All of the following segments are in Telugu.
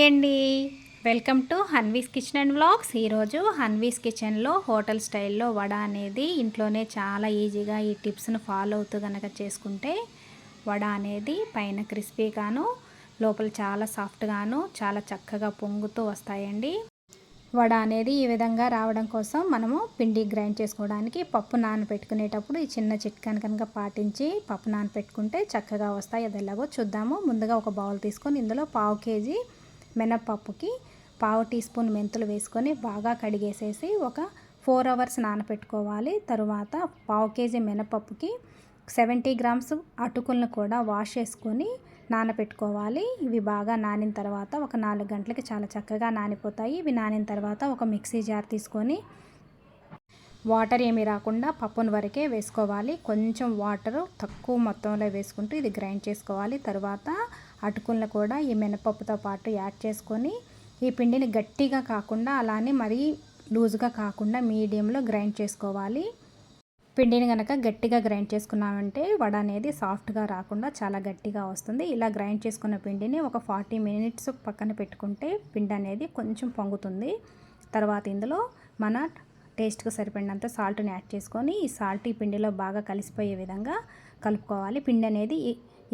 హాయ్ అండి welcome to Hanvi's kitchen and vlogs ఈరోజు హన్వీస్ కిచెన్లో హోటల్ స్టైల్లో వడ అనేది ఇంట్లోనే చాలా ఈజీగా ఈ టిప్స్ను ఫాలో అవుతూ కనుక చేసుకుంటే వడ అనేది పైన క్రిస్పీగాను లోపల చాలా సాఫ్ట్గాను చాలా చక్కగా పొంగుతూ వస్తాయండి. వడ అనేది ఈ విధంగా రావడం కోసం మనము పిండి గ్రైండ్ చేసుకోవడానికి పప్పు నానబెట్టుకునేటప్పుడు ఈ చిన్న చిట్కాను కనుక పాటించి పప్పు నానబెట్టుకుంటే చక్కగా వస్తాయి. అది ఎలాగో చూద్దాము. ముందుగా ఒక బౌల్ తీసుకొని ఇందులో పావు కేజీ మినప్పప్పుకి పావు టీ స్పూన్ మెంతులు వేసుకొని బాగా కడిగేసేసి ఒక ఫోర్ అవర్స్ నానబెట్టుకోవాలి తరువాత పావు కేజీ మినపప్పుకి సెవెంటీ గ్రామ్స్ అటుకులను కూడా వాష్ చేసుకొని నానబెట్టుకోవాలి ఇవి బాగా నానిన తర్వాత ఒక నాలుగు గంటలకి చాలా చక్కగా నానిపోతాయి. ఇవి నానిన తర్వాత ఒక మిక్సీ జార్ తీసుకొని వాటర్ ఏమీ రాకుండా పప్పును వరకే వేసుకోవాలి. కొంచెం వాటర్ తక్కువ మొత్తంలో వేసుకుంటూ ఇది గ్రైండ్ చేసుకోవాలి. తర్వాత అటుకులను కూడా ఈ మినపప్పుతో పాటు యాడ్ చేసుకొని ఈ పిండిని గట్టిగా కాకుండా అలానే మరీ లూజ్గా కాకుండా మీడియంలో గ్రైండ్ చేసుకోవాలి. పిండిని కనుక గట్టిగా గ్రైండ్ చేసుకున్నామంటే వడ అనేది సాఫ్ట్గా రాకుండా చాలా గట్టిగా వస్తుంది. ఇలా గ్రైండ్ చేసుకున్న పిండిని ఒక ఫార్టీ మినిట్స్ పక్కన పెట్టుకుంటే పిండి అనేది కొంచెం పొంగుతుంది. తర్వాత ఇందులో మన టేస్ట్కి సరిపడినంత సాల్ట్ని యాడ్ చేసుకొని ఈ సాల్ట్ ఈ పిండిలో బాగా కలిసిపోయే విధంగా కలుపుకోవాలి. పిండి అనేది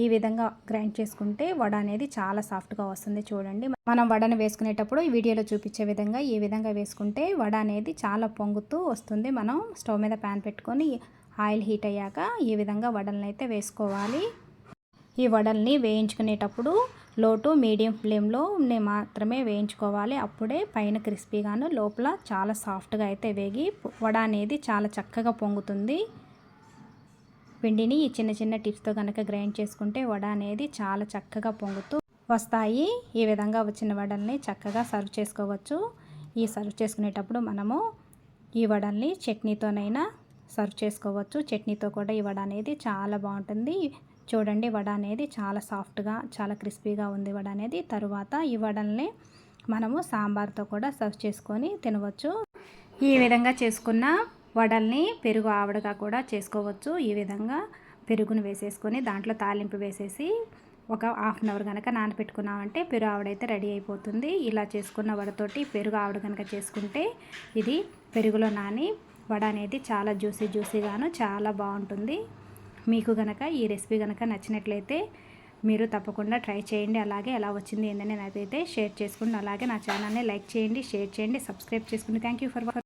ఈ విధంగా గ్రైండ్ చేసుకుంటే వడ అనేది చాలా సాఫ్ట్గా వస్తుంది చూడండి. మనం వడను వేసుకునేటప్పుడు ఈ వీడియోలో చూపించే విధంగా ఈ విధంగా వేసుకుంటే వడ అనేది చాలా పొంగుతూ వస్తుంది. మనం స్టవ్ మీద ప్యాన్ పెట్టుకొని ఆయిల్ హీట్ అయ్యాక ఈ విధంగా వడలను అయితే వేసుకోవాలి. ఈ వడల్ని వేయించుకునేటప్పుడు లో టు మీడియం ఫ్లేమ్లో మాత్రమే వేయించుకోవాలి. అప్పుడే పైన క్రిస్పీగాను లోపల చాలా సాఫ్ట్గా అయితే వేగి వడ అనేది చాలా చక్కగా పొంగుతుంది. పిండిని ఈ చిన్న చిన్న టిప్స్తో కనుక గ్రైండ్ చేసుకుంటే వడ అనేది చాలా చక్కగా పొంగుతూ వస్తాయి. ఈ విధంగా వచ్చిన వడల్ని చక్కగా సర్వ్ చేసుకోవచ్చు. ఈ సర్వ్ చేసుకునేటప్పుడు మనము ఈ వడల్ని చట్నీతోనైనా సర్వ్ చేసుకోవచ్చు. చట్నీతో కూడా ఈ వడ అనేది చాలా బాగుంటుంది. చూడండి వడ అనేది చాలా సాఫ్ట్గా చాలా క్రిస్పీగా ఉంది వడ అనేది. తరువాత ఈ వడల్ని మనము సాంబార్తో కూడా సర్వ్ చేసుకొని తినవచ్చు. ఈ విధంగా చేసుకున్న వడల్ని పెరుగు ఆవడగా కూడా చేసుకోవచ్చు. ఈ విధంగా పెరుగును వేసేసుకొని దాంట్లో తాలింపు వేసేసి ఒక హాఫ్ అన్ అవర్ కనుక నానపెట్టుకున్నామంటే పెరుగు ఆవిడైతే రెడీ అయిపోతుంది. ఇలా చేసుకున్న వడతోటి పెరుగు ఆవిడ కనుక చేసుకుంటే ఇది పెరుగులో నాని వడ అనేది చాలా జ్యూసీ జ్యూసీగాను చాలా బాగుంటుంది. మీకు కనుక ఈ రెసిపీ కనుక నచ్చినట్లయితే మీరు తప్పకుండా ట్రై చేయండి. అలాగే ఎలా వచ్చింది ఏంటని నాకైతే షేర్ చేసుకోండి అలాగే నా ఛానల్ని లైక్ చేయండి షేర్ చేయండి సబ్స్క్రైబ్ చేసుకోండి థ్యాంక్ యూ ఫర్